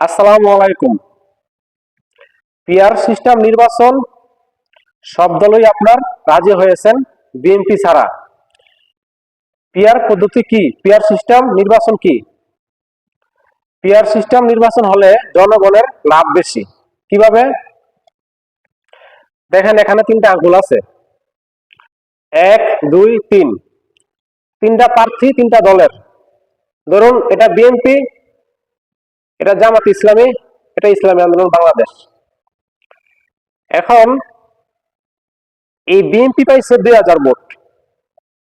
আসসালামু আলাইকুম। Peer system নির্বাচন, সব দলই আপনার রাজি হয়েছেন বিএনপি ছাড়া। পিয়ার পদ্ধতি কি? পিয়ার সিস্টেম নির্বাচন কি? পিয়ার সিস্টেম নির্বাচন হলে জনগণের লাভ বেশি। কীভাবে? দেখেন, এখানে তিনটা আঙ্গুল আছে। এক, দুই, তিন। তিনটা প্রার্থী, তিনটা দলের। ধরুন, এটা বিএনপি এটা জামাত ইসলামী, এটা ইসলামী আন্দোলন বাংলাদেশ। এখন এই বিএনপি পাইছে দুই হাজার ভোট।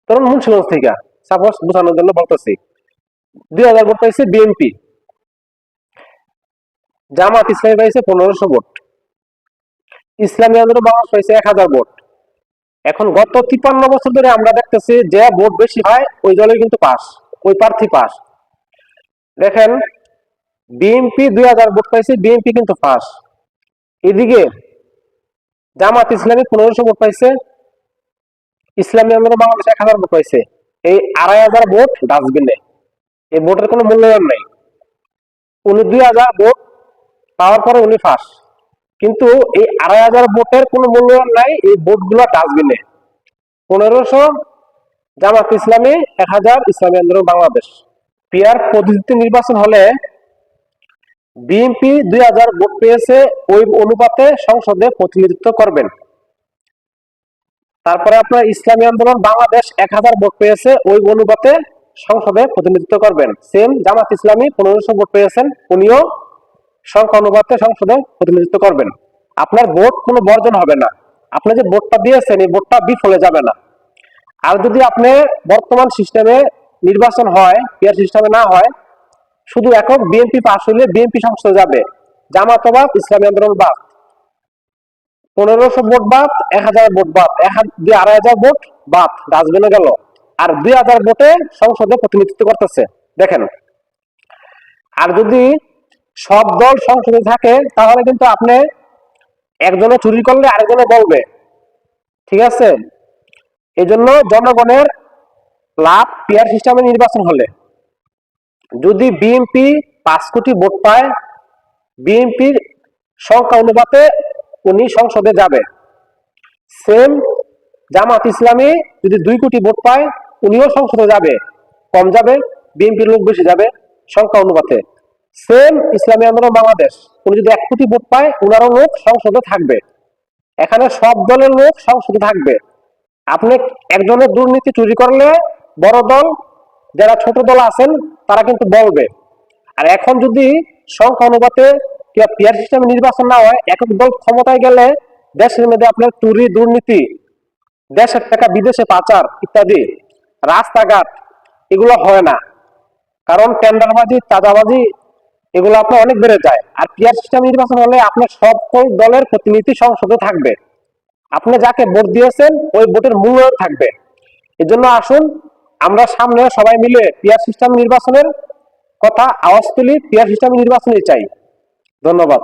ধরুন মুন্সিগঞ্জ থেকে, সাপোজ বোঝানোর জন্য বলতেছি, দুই হাজার ভোট পাইছে বিএনপি। জামাত ইসলামী পাইছে পনেরোশো ভোট। ইসলামী আন্দোলন বাংলাদেশ পাইছে এক হাজার ভোট। এখন গত তিপ্পান্ন বছর ধরে আমরা দেখতেছি যে ভোট বেশি হয়, ওই দলে কিন্তু পাস ওই প্রার্থী পাস দেখেন বিএনপি দুই হাজার ভোট পাইছে বিএনপি কিন্তু পাস এদিকে জামাত ইসলামী পনেরোশো ভোট পাইছে, ইসলামী আন্দোলন বাংলাদেশ এক হাজার ভোট পাইছে। এই আড়াই হাজার ভোট ডাস্টবিনে। এই ভোটের কোনো মূল্যায়ন নাই। উনি দুই হাজার ভোট পাওয়ার পরে উনি ফাঁস কিন্তু এই আড়াই হাজার ভোটের কোনো মূল্যায়ন নাই এই ভোটগুলো ডাস্টবিনে। পনেরোশো জামাত ইসলামী, এক হাজার ইসলামী আন্দোলন বাংলাদেশ। পিয়ার পদ্ধতিতে নির্বাচন হলে বিএনপি দুই হাজার ভোট পেয়েছে, ওই অনুপাতে সংসদে প্রতিনিধিত্ব করবেন। তারপরে আপনার ইসলামী আন্দোলন, বাংলাদেশ এক হাজার ভোট পেয়েছে, ওই অনুপাতে সংসদে প্রতিনিধিত্ব করবেন। সেম জামাত ইসলামী পনেরোশো ভোট পেয়েছেন, উনিও সংখ্যা অনুপাতে সংসদে প্রতিনিধিত্ব করবেন। আপনার ভোট কোনো বর্জন হবে না। আপনি যে ভোটটা দিয়েছেন, এই ভোটটা বিফলে যাবে না। আর যদি আপনি বর্তমান সিস্টেমে নির্বাচন হয় পিয়ার সিস্টেমে না হয় শুধু একক বিএনপি পাশ হলে বিএনপি সংসদে যাবে। জামাতবাদ ইসলামী আন্দোলন বাদ। পনেরোশো ভোট বাদ, এক হাজার ভোট বাদ। এক দুই আড়াই হাজার ভোট বাদ। ডাস্টবিনে গেল। আর দুই হাজার ভোটে সংসদে প্রতিনিধিত্ব করতেছে। দেখেন। আর যদি সব দল সংসদে থাকে, তাহলে কিন্তু আপনি একজনে চুরি করলে আরেকজনে বলবে। ঠিক আছে? এই জন্য জনগণের লাভ পিয়ার সিস্টেমে নির্বাচন হলে। যদি বিএনপি পাঁচ কোটি ভোট পায়, বিএনপির সংখ্যা অনুপাতে উনি সংসদে যাবে। সেম জামাত ইসলামী যদি দুই কোটি ভোট পায়, উনিও সংসদে যাবে। কম যাবে, বিএনপির লোক বেশি যাবে সংখ্যা অনুপাতে। সেম ইসলামী আন্দোলন বাংলাদেশ, উনি যদি এক কোটি ভোট পায়, উনারও লোক সংসদে থাকবে। এখানে সব দলের লোক সংসদে থাকবে। আপনি একজনের দুর্নীতি চুরি করলে বড় দল যারা ছোট দল আছেন, তারা কিন্তু বলবে। আর এখন যদি সংখ্যা অনুপাতে পিয়ার সিস্টেমে নির্বাচন না হয়, একক দল ক্ষমতায় গেলে দেশের মধ্যে আপনার চুরি, দুর্নীতি, দেশের টাকা বিদেশে পাচার ইত্যাদি, রাস্তাঘাট, এগুলো হয় না। কারণ টেন্ডারবাজি, চাঁদাবাজি, এগুলো আপনার অনেক বেড়ে যায়। আর পিয়ার সিস্টেম নির্বাচন হলে আপনার সকল দলের প্রতিনিধি সংসদে থাকবে। আপনি যাকে ভোট দিয়েছেন, ওই ভোটের মূল্য থাকবে। এজন্য আসুন আমরা সামনে সবাই মিলে পিয়ার সিস্টেম নির্বাচনের কথা, আওয়াজ তুলি, পিয়ার সিস্টেম নির্বাচনে চাই। ধন্যবাদ।